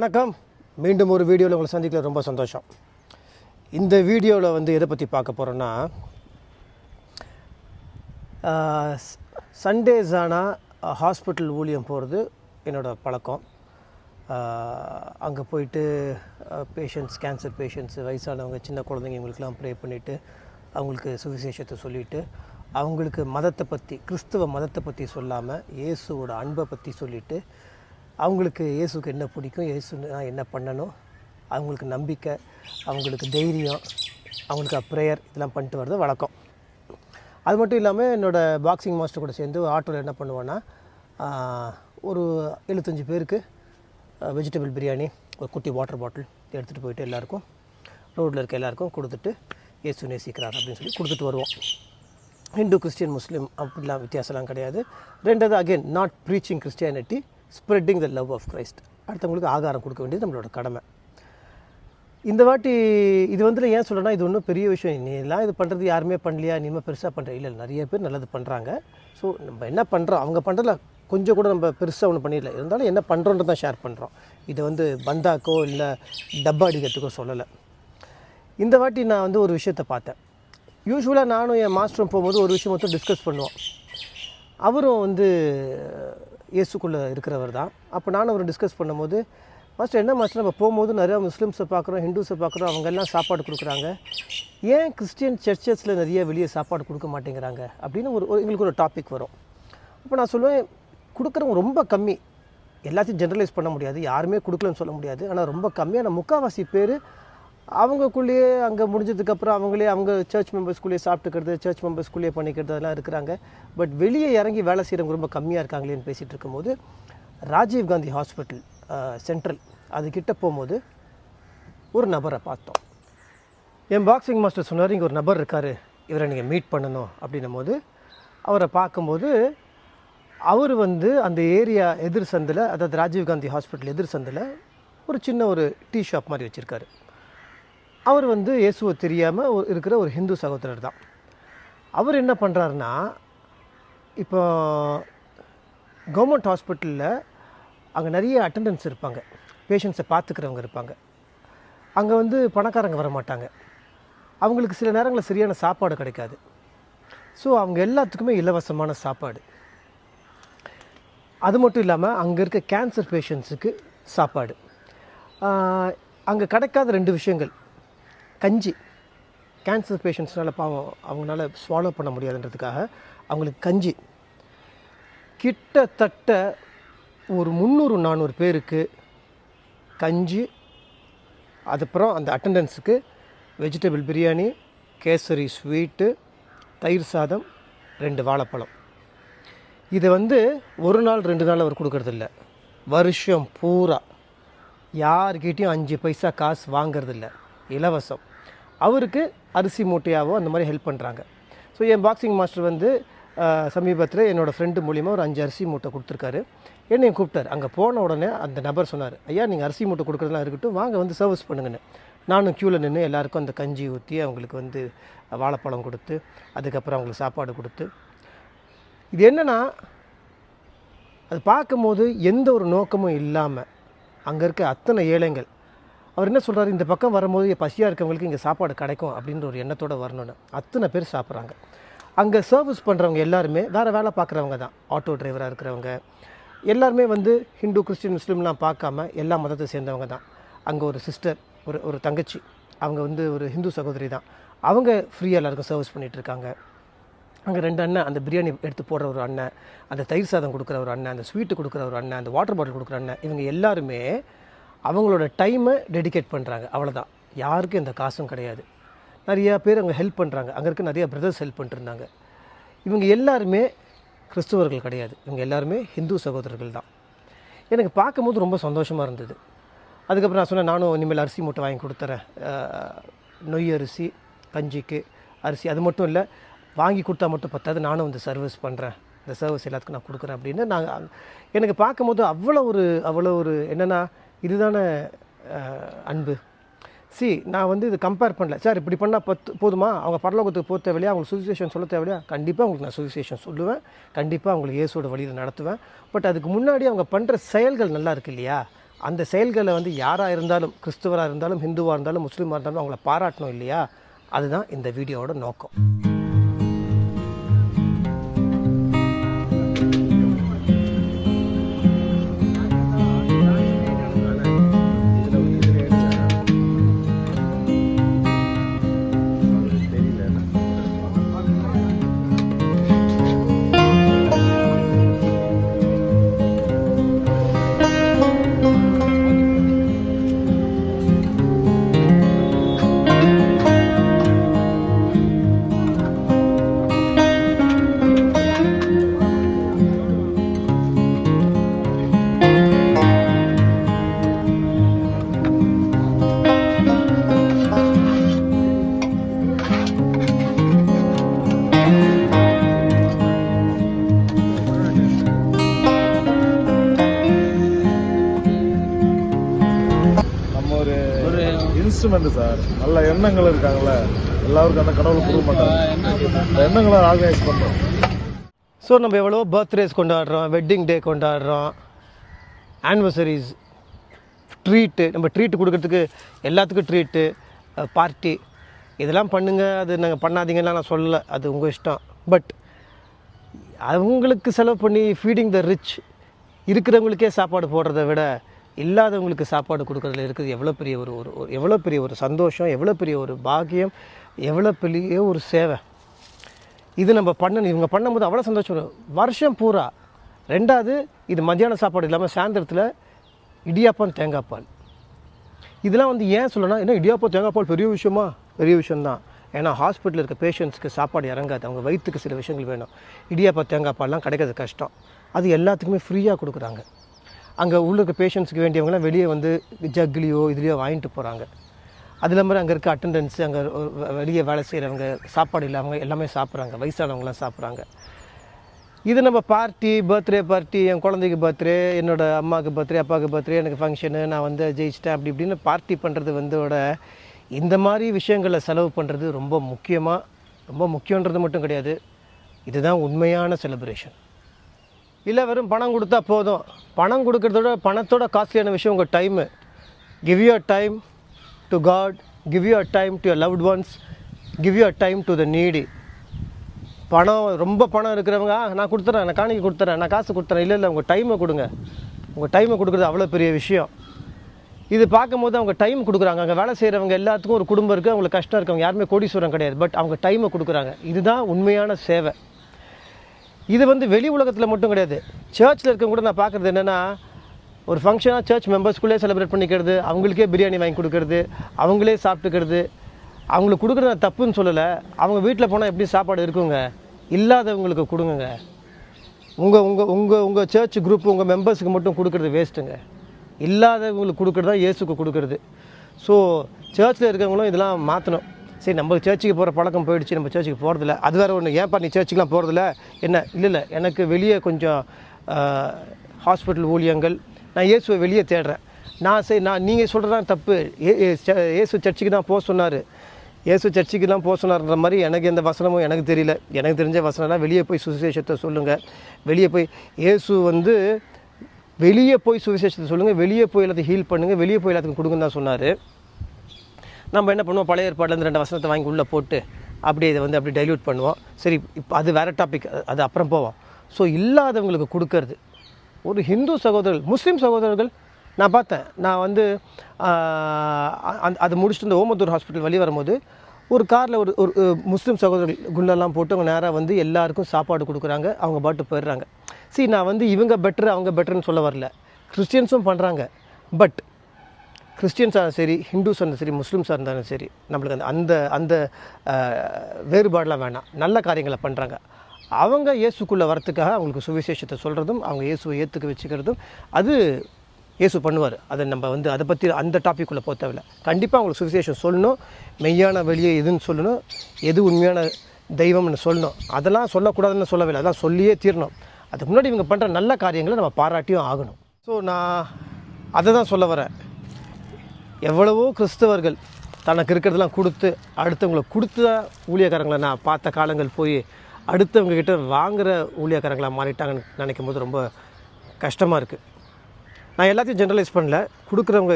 வணக்கம். மீண்டும் ஒரு வீடியோவில் உங்களை சந்திக்கல ரொம்ப சந்தோஷம். இந்த வீடியோவில் வந்து எதை பற்றி பார்க்க போகிறோன்னா சண்டேஸ் ஆனால் ஹாஸ்பிட்டல் ஊழியம் போகிறது என்னோடய பழக்கம். அங்கே போயிட்டு பேஷண்ட்ஸ் கேன்சர் பேஷண்ட்ஸ் வயசானவங்க சின்ன குழந்தைங்க இவங்களுக்கெல்லாம் ப்ரே பண்ணிவிட்டு அவங்களுக்கு சுவிசேஷத்தை சொல்லிவிட்டு அவங்களுக்கு மதத்தை பற்றி கிறிஸ்துவ மதத்தை பற்றி சொல்லாமல் இயேசுவோட அன்பை பற்றி சொல்லிவிட்டு அவங்களுக்கு இயேசுக்கு என்ன பிடிக்கும் இயேசு நான் என்ன பண்ணணும் அவங்களுக்கு நம்பிக்கை அவங்களுக்கு தைரியம் அவங்களுக்கு ப்ரேயர் இதெல்லாம் பண்ணிட்டு வர்றது வழக்கம். அது மட்டும் இல்லாமல் என்னோடய பாக்ஸிங் மாஸ்டர் கூட சேர்ந்து ஆட்டோவில் என்ன பண்ணுவேன்னா ஒரு எழுபத்தஞ்சு பேருக்கு வெஜிடபிள் பிரியாணி ஒரு குட்டி வாட்டர் பாட்டில் எடுத்துகிட்டு போயிட்டு எல்லாருக்கும் ரோட்டில் இருக்க எல்லாருக்கும் கொடுத்துட்டு இயேசு நேசிக்கிறார் அப்படின்னு சொல்லி கொடுத்துட்டு வருவோம். ஹிந்து கிறிஸ்டியன் முஸ்லீம் அப்படிலாம் வித்தியாசம்லாம் கிடையாது. ரெண்டாவது again not preaching Christianity spreading the love of Christ அடுத்தவங்களுக்கு ஆகாரம் கொடுக்க வேண்டியது நம்மளோட கடமை. இந்த வாட்டி இது வந்து ஏன் சொல்கிறேன்னா இது ஒன்றும் பெரிய விஷயம். நீ எல்லாம் இது பண்ணுறது யாருமே பண்ணலையா? இனிமேல் பெருசாக பண்ணுற இல்லை நிறைய பேர் நல்லது பண்ணுறாங்க ஸோ நம்ம என்ன பண்ணுறோம் அவங்க பண்ணுறதுல கொஞ்சம் கூட நம்ம பெருசாக ஒன்றும் பண்ணிடல. இருந்தாலும் என்ன பண்ணுறோன்றது தான் ஷேர் பண்ணுறோம் இதை வந்து பந்தாக்கோ இல்லை டப்பா அடிக்கிறதுக்கோ சொல்லலை. இந்த வாட்டி நான் வந்து ஒரு விஷயத்தை பார்த்தேன். யூஸ்வலாக நானும் என் மாஸ்டரும் போகும்போது ஒரு விஷயம் மட்டும் டிஸ்கஸ் பண்ணுவோம். அவரும் வந்து இயேசுக்குள்ளே இருக்கிறவர் தான். அப்போ நானும் அவர் டிஸ்கஸ் பண்ணும்போது மாஸ்டர் என்ன மாஸ்டர் நம்ம போகும்போது நிறையா முஸ்லீம்ஸை பார்க்குறோம் ஹிந்துஸை பார்க்குறோம் அவங்க எல்லாம் சாப்பாடு கொடுக்குறாங்க. ஏன் கிறிஸ்டியன் சர்ச்சஸில் நிறைய வெளியே சாப்பாடு கொடுக்க மாட்டேங்கிறாங்க? அப்படின்னு ஒரு ஒரு- எங்களுக்கு ஒரு டாபிக் வரும். அப்போ நான் சொல்லுவேன் கொடுக்குறவங்க ரொம்ப கம்மி. எல்லாத்தையும் ஜென்ரலைஸ் பண்ண முடியாது யாருமே கொடுக்கலன்னு சொல்ல முடியாது. ஆனால் ரொம்ப கம்மியான முக்கால்வாசி பேர் அவங்கக்குள்ளேயே அங்கே முடிஞ்சதுக்கப்புறம் அவங்களே அவங்க சர்ச் மெம்பர்ஸ்குள்ளேயே சாப்பிட்டுக்கிறது சர்ச் மெம்பர்ஸ்குள்ளேயே பண்ணிக்கிறது அதெல்லாம் இருக்கிறாங்க. பட் வெளியே இறங்கி வேலை செய்கிறவங்க ரொம்ப கம்மியாக இருக்காங்களேன்னு பேசிகிட்டு இருக்கும்போது ராஜீவ் காந்தி ஹாஸ்பிட்டல் சென்ட்ரல் அதுக்கிட்ட போகும்போது ஒரு நபரை பார்த்தோம். என் பாக்ஸிங் மாஸ்டர் சொன்னார் இங்கே ஒரு நபர் இருக்கார் இவரை நீங்கள் மீட் பண்ணணும். அப்படின்னும் போது அவரை பார்க்கும்போது அவர் வந்து அந்த ஏரியா எதிர் சந்தில் அதாவது ராஜீவ் காந்தி ஹாஸ்பிட்டல் எதிர் சந்தில் ஒரு சின்ன ஒரு டீ ஷாப் மாதிரி வச்சுருக்காரு. அவர் வந்து இயேசுவை தெரியாமல் இருக்கிற ஒரு ஹிந்து சகோதரர் தான். அவர் என்ன பண்ணுறாருன்னா இப்போ கவர்மெண்ட் ஹாஸ்பிட்டலில் அங்கே நிறைய அட்டெண்டன்ஸ் இருப்பாங்க. பேஷண்ட்ஸை பார்த்துக்கிறவங்க இருப்பாங்க. அங்கே வந்து பணக்காரங்க வர மாட்டாங்க. அவங்களுக்கு சில நேரங்களில் சரியான சாப்பாடு கிடைக்காது. ஸோ அவங்க எல்லாத்துக்குமே இலவசமான சாப்பாடு. அது மட்டும் இல்லாமல் அங்கே இருக்க கேன்சர் பேஷண்ட்ஸுக்கு சாப்பாடு. அங்கே கிடைக்காத ரெண்டு விஷயங்கள். கஞ்சி. கேன்சர் பேஷண்ட்ஸ்னால பாவம் அவங்களால ஸ்வாலோ பண்ண முடியாதுன்றதுக்காக அவங்களுக்கு கஞ்சி. கிட்டத்தட்ட ஒரு முந்நூறு நானூறு பேருக்கு கஞ்சி அதுக்கப்புறம் அந்த அட்டண்டன்ஸுக்கு வெஜிடபிள் பிரியாணி கேசரி ஸ்வீட்டு தயிர் சாதம் ரெண்டு வாழைப்பழம். இதை வந்து ஒரு நாள் ரெண்டு நாள் அவர் கொடுக்கறதில்ல. வருஷம் பூரா. யார்கிட்டயும் அஞ்சு பைசா காசு வாங்குறதில்ல. இலவசம். அவருக்கு அரிசி மூட்டையாவோ அந்த மாதிரி ஹெல்ப் பண்ணுறாங்க ஸோ என் பாக்ஸிங் மாஸ்டர் வந்து சமீபத்தில் என்னோடய ஃப்ரெண்டு மூலிமா ஒரு அஞ்சு அரிசி மூட்டை கொடுத்துருக்காரு. என்னையும் கூப்பிட்டார். அங்கே போன உடனே அந்த நபர் சொன்னார் ஐயா நீங்கள் அரிசி மூட்டை கொடுக்குறதுலாம் இருக்கட்டும் வாங்க வந்து சர்வீஸ் பண்ணுங்கன்னு. நானும் க்யூவில் நின்று எல்லாருக்கும் அந்த கஞ்சி ஊற்றி அவங்களுக்கு வந்து வாழைப்பழம் கொடுத்து அதுக்கப்புறம் அவங்களுக்கு சாப்பாடு கொடுத்து. இது என்னென்னா அது பார்க்கும்போது எந்த ஒரு நோக்கமும் இல்லாமல் அங்கே இருக்க அத்தனை ஏழைகள் அவர் என்ன சொல்கிறார் இந்த பக்கம் வரும்போது பசியாக இருக்கவங்களுக்கு இங்கே சாப்பாடு கிடைக்கும் அப்படின்ற ஒரு எண்ணத்தோட வரணும்னு. அத்தனை பேர் சாப்பிட்றாங்க. அங்கே சர்வீஸ் பண்ணுறவங்க எல்லாருமே வேறு வேலை பார்க்குறவங்க தான். ஆட்டோ டிரைவராக இருக்கிறவங்க. எல்லாருமே வந்து ஹிந்து கிறிஸ்டின் முஸ்லீம்லாம் பார்க்காம எல்லா மதத்தை சேர்ந்தவங்க தான். அங்கே ஒரு சிஸ்டர் ஒரு ஒரு தங்கச்சி. அவங்க வந்து ஒரு ஹிந்து சகோதரி தான். அவங்க ஃப்ரீயாக எல்லாருக்கும் சர்வீஸ் பண்ணிகிட்டு இருக்காங்க. அங்கே ரெண்டு அண்ணன் அந்த பிரியாணி எடுத்து போடுற ஒரு அண்ணன் அந்த தயிர் சாதம் கொடுக்குற ஒரு அண்ணன் அந்த ஸ்வீட்டு கொடுக்குற ஒரு அண்ணன் அந்த வாட்டர் பாட்டில் கொடுக்குற அண்ணன் இவங்க எல்லாருமே அவங்களோட டைமை டெடிகேட் பண்ணுறாங்க அவ்வளோதான் யாருக்கும் இந்த காசும் கிடையாது. நிறையா பேர் அங்கே ஹெல்ப் பண்ணுறாங்க அங்கே இருக்க நிறைய பிரதர்ஸ் ஹெல்ப் பண்ணிட்டுருந்தாங்க இவங்க எல்லாருமே கிறிஸ்துவர்கள் கிடையாது. இவங்க எல்லாருமே ஹிந்து சகோதரர்கள் தான். எனக்கு பார்க்கும்போது ரொம்ப சந்தோஷமாக இருந்தது. அதுக்கப்புறம் நான் சொன்னேன் நானும் இனிமேல் அரிசி மூட்டை வாங்கி கொடுத்துறேன். நொய் அரிசி கஞ்சிக்கு அரிசி. அது மட்டும் இல்லை வாங்கி கொடுத்தா மட்டும் பத்தாது. நானும் வந்து சர்வீஸ் பண்ணுறேன் இந்த சர்வீஸ் எல்லாத்துக்கும் நான் கொடுக்குறேன் அப்படின்னு நாங்கள் எனக்கு பார்க்கும்போது அவ்வளோ ஒரு அவ்வளோ ஒரு என்னென்னா இதுதானே அன்பு. சி நான் வந்து இது கம்பேர் பண்ணல. சார் இப்படி பண்ணால் பத்து போதுமா? அவங்க பரலோகத்துக்கு போக தேவையா அவங்களுக்கு சுவிசேஷன் சொல்ல தேவையா கண்டிப்பாக அவங்களுக்கு நான் சுவிசேஷன் சொல்லுவேன். கண்டிப்பாக அவங்களுக்கு இயேசோட வழியில் நடத்துவேன். பட் அதுக்கு முன்னாடி அவங்க பண்ணுற செயல்கள் நல்லா இருக்கு இல்லையா? அந்த செயல்களை வந்து யாராக இருந்தாலும் கிறிஸ்துவராக இருந்தாலும் ஹிந்துவாக இருந்தாலும் முஸ்லீமாக இருந்தாலும் அவங்கள பாராட்டணும் இல்லையா? அதுதான் இந்த வீடியோவோட நோக்கம். இன்ஸ்ட்ருமெண்ட் சார் நல்ல எண்ணங்கள் இருக்காங்கல்ல. எல்லாருக்கும் அந்த கடவுளை கொடுக்க மாட்டாங்க எண்ணங்களை ஆர்கனைஸ் பண்ணுறோம் ஸோ நம்ம எவ்வளோ பர்த்டேஸ் கொண்டாடுறோம் வெட்டிங் டே கொண்டாடுறோம் ஆனிவர்சரிஸ் ட்ரீட்டு நம்ம ட்ரீட் கொடுக்கறதுக்கு எல்லாத்துக்கும் ட்ரீட்டு பார்ட்டி இதெல்லாம் பண்ணுங்கள் அது நாங்கள் பண்ணாதீங்கன்னா நான் சொல்லலை. அது உங்கள் இஷ்டம். பட் அவங்களுக்கு செலவு பண்ணி ஃபீடிங் த ரிச் இருக்கிறவங்களுக்கே சாப்பாடு போடுறத விட இல்லாதவங்களுக்கு சாப்பாடு கொடுக்குறதுல இருக்குது. எவ்வளோ பெரிய ஒரு ஒரு ஒரு- எவ்வளோ பெரிய ஒரு சந்தோஷம் எவ்வளோ பெரிய ஒரு பாக்கியம் எவ்வளோ பெரிய ஒரு சேவை. இது நம்ம பண்ணணும். இவங்க பண்ணும்போது அவ்வளோ சந்தோஷம் வரும். வருஷம் பூரா. ரெண்டாவது இது மத்தியான சாப்பாடு இல்லாமல் சாயந்தரத்தில் இடியாப்பம் தேங்காய் பால். இதெல்லாம் வந்து ஏன் சொல்லணும் ஏன்னா இடியாப்பம் தேங்காய் பால் பெரிய விஷயமா? பெரிய விஷயம்தான். ஏன்னா ஹாஸ்பிட்டலில் இருக்க பேஷண்ட்ஸ்க்கு சாப்பாடு இறங்காது. அவங்க வயிற்றுக்கு சில விஷயங்கள் வேணும். இடியாப்பம் தேங்காய் பால்லாம் கிடைக்கிறது கஷ்டம். அது எல்லாத்துக்குமே ஃப்ரீயாக கொடுக்குறாங்க. அங்கே உள்ள இருக்க பேஷண்ட்ஸ்க்கு வேண்டியவங்களாம் வெளியே வந்து ஜக்லியோ இதுலேயோ வாங்கிட்டு போகிறாங்க அது இல்லாமல் அங்கே இருக்க அட்டண்டன்ஸ் அங்கே வெளியே வேலை செய்கிறவங்க சாப்பாடு இல்லாமங்க எல்லாமே சாப்பிட்றாங்க. வயசானவங்களாம் சாப்பிட்றாங்க. இது நம்ம பார்ட்டி பர்த்டே பார்ட்டி என் குழந்தைக்கு பர்த்டே என்னோட அம்மாவுக்கு பர்த்டே அப்பாவுக்கு பர்த்டே எனக்கு ஃபங்க்ஷனு நான் வந்து ஜெயிச்சிட்டேன் அப்படி இப்படின்னு பார்ட்டி பண்ணுறது வந்து விட இந்த மாதிரி விஷயங்களை செலவு பண்ணுறது ரொம்ப முக்கியமாக ரொம்ப முக்கியன்றது மட்டும் கிடையாது. இதுதான் உண்மையான செலிப்ரேஷன் இல்லை வெறும் பணம் கொடுத்தா போதும். பணம் கொடுக்கறதோட பணத்தோட காஸ்ட்லியான விஷயம் உங்கள் time give your time to God give your time to your loved ones give your time to the needy பணம் ரொம்ப பணம் இருக்கிறவங்க நான் கொடுத்துறேன் நான் காணிக்கு கொடுத்துறேன் நான் காசு கொடுத்துறேன். இல்லை இல்லை உங்கள் டைமை கொடுங்க. உங்கள் டைமை கொடுக்குறது அவ்வளோ பெரிய விஷயம். இது பார்க்கும்போது அவங்க டைம் கொடுக்குறாங்க. அங்கே வேலை செய்கிறவங்க எல்லாத்துக்கும் ஒரு குடும்பம் இருக்குது அவங்களுக்கு கஷ்டம் இருக்கவங்க. யாருமே கோடீஸ்வரம் கிடையாது. பட் அவங்க டைமை கொடுக்குறாங்க. இதுதான் உண்மையான சேவை. இது வந்து வெளி உலகத்தில் மட்டும் கிடையாது. சர்ச்சில் இருக்க கூட நான் பார்க்குறது என்னென்னா ஒரு ஃபங்க்ஷனாக சர்ச் மெம்பர்ஸ்குள்ளே செலிப்ரேட் பண்ணிக்கிறது அவங்களுக்கே பிரியாணி வாங்கி கொடுக்கறது அவங்களே சாப்பிட்டுக்கிறது. அவங்களுக்கு கொடுக்குறது நான் தப்புன்னு சொல்லலை. அவங்க வீட்டில் போனால் எப்படி சாப்பாடு இருக்குங்க? இல்லாதவங்களுக்கு கொடுங்க உங்கள் உங்கள் உங்கள் உங்கள் சர்ச் குரூப் உங்கள் மெம்பர்ஸுக்கு மட்டும் கொடுக்குறது வேஸ்ட்டுங்க இல்லாதவங்களுக்கு கொடுக்குறது தான் இயேசுக்கு கொடுக்குறது. ஸோ சர்ச்சில் இருக்கவங்களும் இதெல்லாம் மாற்றணும் சரி நம்ம சர்ச்சுக்கு போகிற பழக்கம் போயிடுச்சு நம்ம சர்ச்சுக்கு போகிறதில்ல அது வேறு ஒன்று ஏன்ப்பா நீ சர்ச்சுக்கெலாம் போகிறதில்ல என்ன? இல்லை இல்லை. எனக்கு வெளியே கொஞ்சம் ஹாஸ்பிட்டல் ஊழியங்கள். நான் இயேசுவை வெளியே தேடுறேன். நான் சரி நான் நீங்கள் சொல்கிறதான் தப்பு. ஏ ச- இயேசு சர்ச்சுக்கு தான் போக சொன்னார். இயேசு சர்ச்சுக்கு தான் போக சொன்னார்ன்ற மாதிரி எனக்கு எந்த வசனமும் எனக்கு தெரியல. எனக்கு தெரிஞ்ச வசனம்லாம் வெளியே போய் சுவிசேஷத்தை சொல்லுங்கள் வெளியே போய் இயேசு வந்து வெளியே போய் சுவிசேஷத்தை சொல்லுங்கள் வெளியே போய் எல்லாத்தையும் ஹீல் பண்ணுங்கள் வெளியே போய் எல்லாத்துக்கும் கொடுங்கன்னு தான் சொன்னார். நம்ம என்ன பண்ணுவோம்? பழைய ஏற்பாடுலேருந்து ரெண்டு வசனத்தை வாங்கி உள்ளே போட்டு அப்படியே இதை வந்து அப்படி டைல்யூட் பண்ணுவோம். சரி இப்போ அது வேறு டாபிக் அது அப்புறம் போவோம். ஸோ இல்லாதவங்களுக்கு கொடுக்கறது. ஒரு ஹிந்து சகோதரர்கள் முஸ்லீம் சகோதரர்கள் நான் பார்த்தேன். நான் வந்து அந் அந்த- அது முடிச்சுட்டு இந்த ஓமத்தூர் ஹாஸ்பிட்டல் வழி வரும்போது ஒரு காரில் ஒரு ஒரு ஒரு முஸ்லீம் சகோதரர்கள் குண்டெல்லாம் போட்டு அவங்க நேராக வந்து எல்லாருக்கும் சாப்பாடு கொடுக்குறாங்க. அவங்க பாட்டு போயிடுறாங்க. சரி நான் வந்து இவங்க பெட்டர் அவங்க பெட்டர்னு சொல்ல வரல. கிறிஸ்டியன்ஸும் பண்ணுறாங்க பட் கிறிஸ்டியன்ஸாக இருந்தாலும் சரி ஹிந்துஸாக இருந்தாலும் சரி முஸ்லீம்ஸாக இருந்தாலும் சரி நம்மளுக்கு அந்த அந்த அந்த வேறுபாடெலாம் வேணாம். நல்ல காரியங்களை பண்ணுறாங்க அவங்க இயேசுக்குள்ளே வரத்துக்காக அவங்களுக்கு சுவிசேஷத்தை சொல்கிறதும் அவங்க இயேசுவை ஏற்றுக்க வச்சுக்கிறதும் அது இயேசு பண்ணுவார். அதை நம்ம வந்து அதை பற்றி அந்த டாப்பிக்குள்ளே போக தேவையில்ல. கண்டிப்பாக அவங்களுக்கு சுவிசேஷம் சொல்லணும். மெய்யான வெளியே எதுன்னு சொல்லணும். எது உண்மையான தெய்வம்னு சொல்லணும். அதெல்லாம் சொல்லக்கூடாதுன்னு சொல்லவில்லை அதான் சொல்லியே தீரணும். அதுக்கு முன்னாடி இவங்க பண்ணுற நல்ல காரியங்களை நம்ம பாராட்டியும் ஆகணும். ஸோ நான் அதை தான் சொல்ல வரேன். எவ்வளவோ கிறிஸ்தவர்கள் தனக்கு இருக்கிறதெல்லாம் கொடுத்து அடுத்தவங்களை கொடுத்து தான் ஊழியக்காரங்களை நான் பார்த்த காலங்கள் போய் அடுத்தவங்க கிட்ட வாங்குகிற ஊழியக்காரங்களாக மாறிட்டாங்கன்னு நினைக்கும் போது ரொம்ப கஷ்டமாக இருக்குது நான் எல்லாத்தையும் ஜென்ரலைஸ் பண்ணல. கொடுக்குறவங்க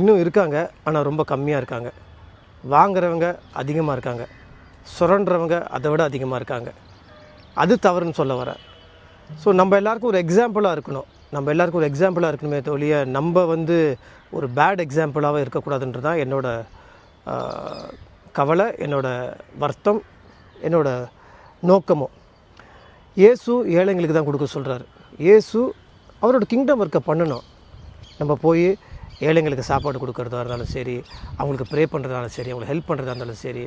இன்னும் இருக்காங்க ஆனால் ரொம்ப கம்மியாக இருக்காங்க. வாங்குறவங்க அதிகமாக இருக்காங்க. சுரண்டுறவங்க அதை விட அதிகமாக இருக்காங்க. அது தவறுன்னு சொல்ல வரேன். ஸோ நம்ம எல்லாருக்கும் ஒரு எக்ஸாம்பிளாக இருக்கணும். நம்ம எல்லாருக்கும் ஒரு எக்ஸாம்பிளாக இருக்கணுமே தோழிய நம்ம வந்து ஒரு பேட் எக்ஸாம்பிளாக இருக்கக்கூடாதுன்றது தான் என்னோடய கவலை என்னோடய வருத்தம் என்னோடய நோக்கமும். இயேசு ஏழைங்களுக்கு தான் கொடுக்க சொல்கிறாரு இயேசு அவரோட கிங்டம் ஒர்க்கை பண்ணணும். நம்ம போய் ஏழைங்களுக்கு சாப்பாடு கொடுக்குறதா இருந்தாலும் சரி அவங்களுக்கு ப்ரே பண்ணுறதாலும் சரி அவங்களுக்கு ஹெல்ப் பண்ணுறதா இருந்தாலும் சரி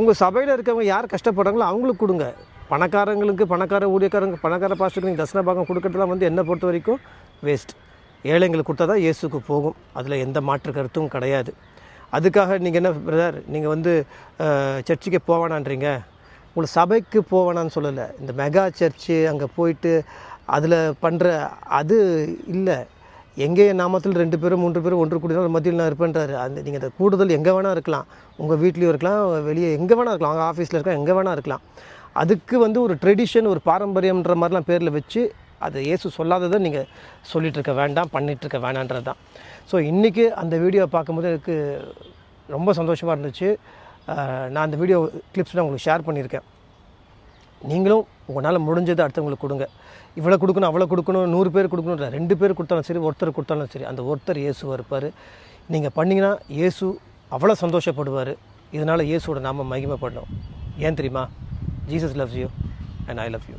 உங்கள் சபையில் இருக்கவங்க யார் கஷ்டப்படுறாங்களோ அவங்களுக்கு கொடுங்க. பணக்காரங்களுக்கு பணக்கார ஊழியக்காரங்க பணக்கார பாஸ்டருக்கு நீங்கள் தசன பாகம் கொடுக்கறதுலாம் வந்து என்னை பொறுத்த வரைக்கும் வேஸ்ட் ஏழைங்களுக்கு கொடுத்தா தான் இயேசுக்கு போகும். அதில் எந்த மாற்று கருத்தும் கிடையாது. அதுக்காக நீங்கள் என்ன பிரதர் நீங்கள் வந்து சர்ச்சுக்கு போவேணான்றீங்க உங்களுக்கு சபைக்கு போவேணான்னு சொல்லலை. இந்த மெகா சர்ச்சு அங்கே போயிட்டு அதில் பண்ணுற அது இல்லை. எங்கே என் நாமத்தில் ரெண்டு பேரும் மூன்று பேரும் ஒன்று கூடினால் மத்தியில் நான் இருப்பேன்றாரு. அந்த நீங்கள் அந்த கூடுதல் எங்கே வேணால் இருக்கலாம். உங்கள் வீட்லேயும் இருக்கலாம் வெளியே எங்கே வேணால் இருக்கலாம். அவங்க ஆஃபீஸில் இருக்கலாம் எங்கே வேணால் இருக்கலாம். அதுக்கு வந்து ஒரு ட்ரெடிஷன் ஒரு பாரம்பரியம்ன்ற மாதிரிலாம் பேரில் வச்சு அது இயேசு சொல்லாததை நீங்கள் சொல்லிகிட்ருக்க இருக்க வேண்டாம் பண்ணிகிட்ருக்க வேணான்றது தான். ஸோ இன்றைக்கி அந்த வீடியோ பார்க்கும்போது எனக்கு ரொம்ப சந்தோஷமாக இருந்துச்சு. நான் அந்த வீடியோ கிளிப்ஸ் நான் உங்களுக்கு ஷேர் பண்ணியிருக்கேன். நீங்களும் உங்களால் முடிஞ்சதை அடுத்தவங்களுக்கு கொடுங்க. இவ்வளோ கொடுக்கணும் அவ்வளோ கொடுக்கணும் நூறு பேர் கொடுக்கணும் இல்லை ரெண்டு பேர் கொடுத்தாலும் சரி ஒருத்தர் கொடுத்தாலும் சரி அந்த ஒருத்தர் இயேசுவாக இருப்பார். நீங்கள் பண்ணிங்கன்னா இயேசு அவ்வளோ சந்தோஷப்படுவார். இதனால் இயேசுவோட நாம மகிமைப்படணும். ஏன் தெரியுமா? Jesus loves you and I love you